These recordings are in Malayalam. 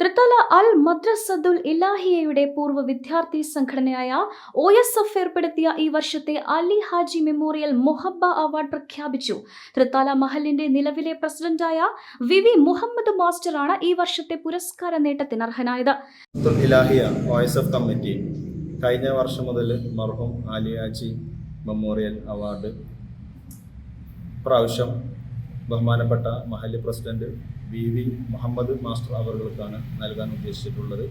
തൃത്തല അൽ മദ്രസദുൽ ഇലാഹിയയുടെ പൂർവ വിദ്യാർത്ഥി സംഘടനയായ ഒ എസ് എഫ് ഏർപ്പെടുത്തിയ ഈ വർഷത്തെ അലി ഹാജി മെമ്മോറിയൽ മൊഹബ്ബ അവാർഡ് പ്രഖ്യാപിച്ചു. തൃത്താല മഹലിന്റെ നിലവിലെ പ്രസിഡന്റായ വി വി മുഹമ്മദ് മാസ്റ്ററാണ് ഈ വർഷത്തെ പുരസ്കാര നേട്ടത്തിന് അർഹനായത്. കമ്മിറ്റി കഴിഞ്ഞ വർഷം മുതൽ മർഹൂം ഹാജി മെമ്മോറിയൽ അവാർഡ് പ്രാവശ്യം ബഹുമാനപ്പെട്ട മഹല്ല് president V V Muhammad master അവർകൾക്കാണ് നൽകാൻ ഉദ്ദേശിച്ചിട്ടുള്ളത്.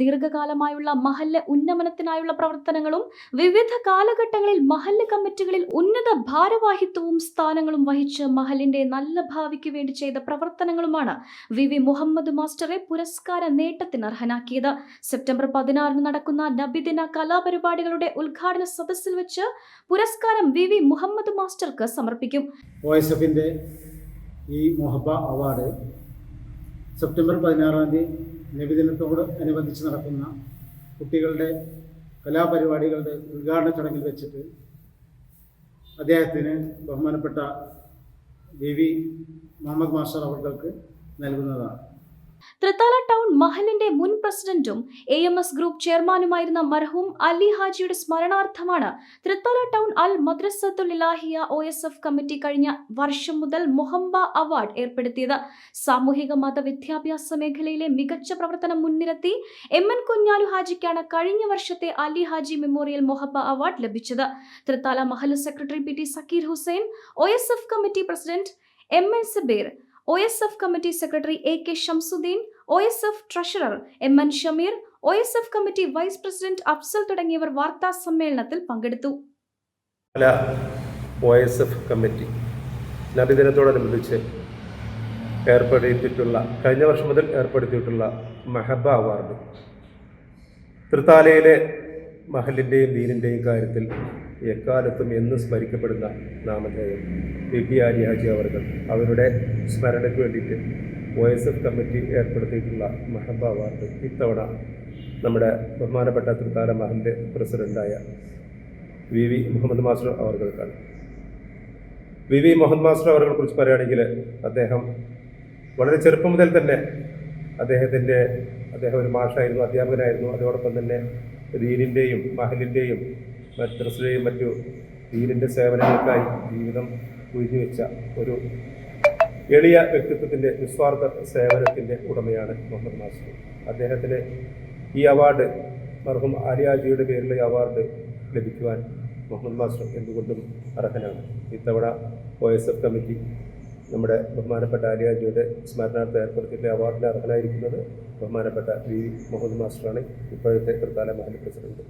ദീർഘകാലമായുള്ള മഹല്ല് ഉന്നമനത്തിനായുള്ള പ്രവർത്തനങ്ങളും വിവിധ കാലഘട്ടങ്ങളിൽ മഹല്ല് കമ്മിറ്റികളിൽ ഉന്നത ഭാരവാഹിത്വവും സ്ഥാനങ്ങളും വഹിച്ച് മഹലിന്റെ നല്ല ഭാവിക്ക് വേണ്ടി ചെയ്ത പ്രവർത്തനങ്ങളുമാണ് വി വി മുഹമ്മദ് മാസ്റ്ററെ പുരസ്കാര നേട്ടത്തിന് അർഹനാക്കിയത്. സെപ്റ്റംബർ പതിനാറിന് നടക്കുന്ന നബിദിന കലാപരിപാടികളുടെ ഉദ്ഘാടന സദസ്സിൽ വെച്ച് പുരസ്കാരം വി വി മുഹമ്മദ് മാസ്റ്റർക്ക് സമർപ്പിക്കും. ഈ മൊഹബ അവാർഡ് സെപ്റ്റംബർ പതിനാറാം തീയതി നബിദിനത്തോട് അനുബന്ധിച്ച് നടക്കുന്ന കുട്ടികളുടെ കലാപരിപാടികളുടെ ഉദ്ഘാടന ചടങ്ങിൽ വെച്ചിട്ട് അദ്ദേഹത്തിന് ബഹുമാനപ്പെട്ട വി വി മുഹമ്മദ് മാസ്റ്റർ അവർക്ക് നൽകുന്നതാണ്. തൃത്താല ടൗൺ മഹലിന്റെ മുൻ പ്രസിഡന്റും എ എം എസ് ഗ്രൂപ്പ് ചെയർമാനുമായിരുന്ന മർഹൂം അലി ഹാജിയുടെ സ്മരണാർത്ഥമാണ് Thrithala town Al Madrasathul Ilahiya O S F committee കഴിഞ്ഞ വർഷം മുതൽ മൊഹംബ അവാർഡ് ഏർപ്പെടുത്തിയത്. സാമൂഹിക മത വിദ്യാഭ്യാസ മേഖലയിലെ മികച്ച പ്രവർത്തനം മുൻനിർത്തി എം എൻ കുഞ്ഞാലു ഹാജിക്കാണ് കഴിഞ്ഞ വർഷത്തെ അലി ഹാജി മെമ്മോറിയൽ മൊഹബ അവാർഡ് ലഭിച്ചത്. Thrithala Mahal secretary P T Zakir Hussain O S F committee president M N Sabir O S F committee secretary A K Shamsuddin O S F treasurer M N Shameer O S F committee vice president Afsal തുടങ്ങിയവർ വാർത്താ സമ്മേളനത്തിൽ പങ്കെടുത്തു. കമ്മിറ്റി നബിദിനത്തോടനുബന്ധിച്ച് ഏർപ്പെടുത്തിയിട്ടുള്ള കഴിഞ്ഞ വർഷം മുതൽ ഏർപ്പെടുത്തിയിട്ടുള്ള മെഹബ അവാർഡ്. തൃത്താലയിലെ മഹലിന്റെയും ദീനിന്റെയും കാര്യത്തിൽ എക്കാലത്തും എന്നും സ്മരിക്കപ്പെടുന്ന നാമധേയം. പി. പി. ആര്യ ഹാജി അവർകൾ അവരുടെ സ്മരണയ്ക്ക് വേണ്ടിയിട്ട് ഒ എസ് എഫ് കമ്മിറ്റി ഏർപ്പെടുത്തിയിട്ടുള്ള മഹബ അവാർഡ് ഇത്തവണ നമ്മുടെ ബഹുമാനപ്പെട്ട തൃത്താല മഹലിന്റെ പ്രസിഡന്റായ വി. വി. മുഹമ്മദ് മാസ്റ്റർ അവർക്കാണ് വി. വി. മുഹമ്മദ് മാസ്റ്റർ അവരെ കുറിച്ച് പറയുകയാണെങ്കിൽ അദ്ദേഹം വളരെ ചെറുപ്പം മുതൽ തന്നെ അദ്ദേഹത്തിന്റെ അദ്ദേഹം ഒരു മാഷായിരുന്നു അധ്യാപകനായിരുന്നു. അതോടൊപ്പം തന്നെ ദീനിന്റെയും മഹലിന്റെയും മദ്രസയുടെയും മറ്റു ദീനിന്റെ സേവനങ്ങൾക്കായി ജീവിതം ഉഴിഞ്ഞുവെച്ച ഒരു എളിയ വ്യക്തിത്വത്തിന്റെ നിസ്വാർത്ഥ സേവനത്തിന്റെ ഉടമയാണ് മുഹമ്മദ് മാസ്റ്റർ അദ്ദേഹത്തിന് ഈ അവാർഡ് മർഹും ആര്യാജിയുടെ പേരിൽ ഈ അവാർഡ് ലഭിക്കുവാൻ മുഹമ്മദ് മാസ്റ്റർ എന്തുകൊണ്ടും അർഹനാണ്. ഇത്തവണ ഒ എസ് എഫ് കമ്മിറ്റി നമ്മുടെ ബഹുമാനപ്പെട്ട ആര്യാജിയുടെ സ്മരണാർത്ഥം ഏർപ്പെടുത്തിയിട്ടുള്ള അവാർഡിന് അർഹനായിരിക്കുന്നത് ബഹുമാനപ്പെട്ട വി മുഹമ്മദ് മാസ്റ്ററാണ് ഇപ്പോഴത്തെ തൃത്താല മഹൽ പ്രസിഡന്റ്.